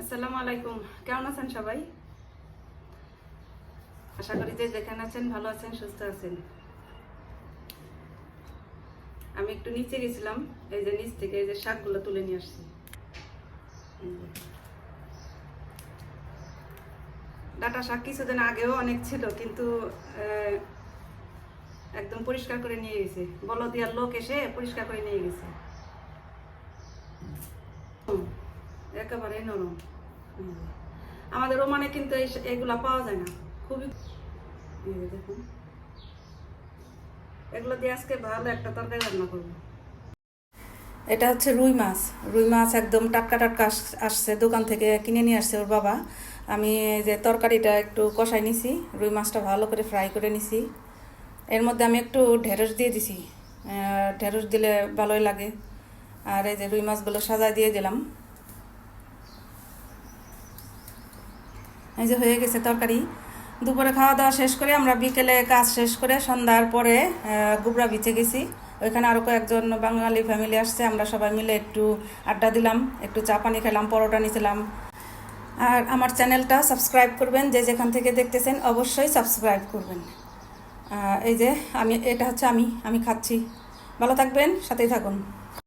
আসসালামু আলাইকুম। কেমন আছেন সবাই? আশা করি যে যেখানে আছেন, ভালো আছেন, সুস্থ আছেন। আমি একটু নিচে গেছিলাম, এই যে নিচ থেকে এই যে শাকগুলো তুলে নিয়ে আসছি। ডাটা শাক কিছুদিন আগেও অনেক ছিল, কিন্তু একদম পরিষ্কার করে নিয়ে গেছে। বলদিয়ার লোক এসে পরিষ্কার করে নিয়ে গেছে। একেবারে নরম। আমাদের ওমানে কিন্তু এগুলা পাওয়া যায় না। খুবই দেখুন। এগুলো দিয়ে আজকে ভালো একটা তরকারি রান্না করব। এটা হচ্ছে রুই মাছ। রুই মাছ একদম টাটকা টাটকা আসছে, দোকান থেকে কিনে নিয়ে আসছে ওর বাবা। আমি যে তরকারিটা একটু কষাই নিছি, রুই মাছটা ভালো করে ফ্রাই করে নিছি। এর মধ্যে আমি একটু ঢেঁড়স দিয়ে দিছি। ঢেঁড়স দিলে ভালোই লাগে। আর এই যে রুই মাছগুলো সাজায় দিয়ে দিলাম। এই যে হয়ে গেছে তরকারি। দুপুরে খাওয়া দাওয়া শেষ করে আমরা বিকেলে কাজ শেষ করে সন্ধ্যার পরে গুবরা বিচে গেছি। ওইখানে আরও কয়েকজন বাঙালি ফ্যামিলি আসছে, আমরা সবাই মিলে একটু আড্ডা দিলাম, একটু চা পানি খেলাম, পরোটা নিয়েছিলাম আর আমার চ্যানেলটা সাবস্ক্রাইব করবেন, যে যেখান থেকে দেখতেছেন অবশ্যই সাবস্ক্রাইব করবেন। এই যে আমি, এটা হচ্ছে আমি আমি খাচ্ছি। ভালো থাকবেন, সাথেই থাকুন।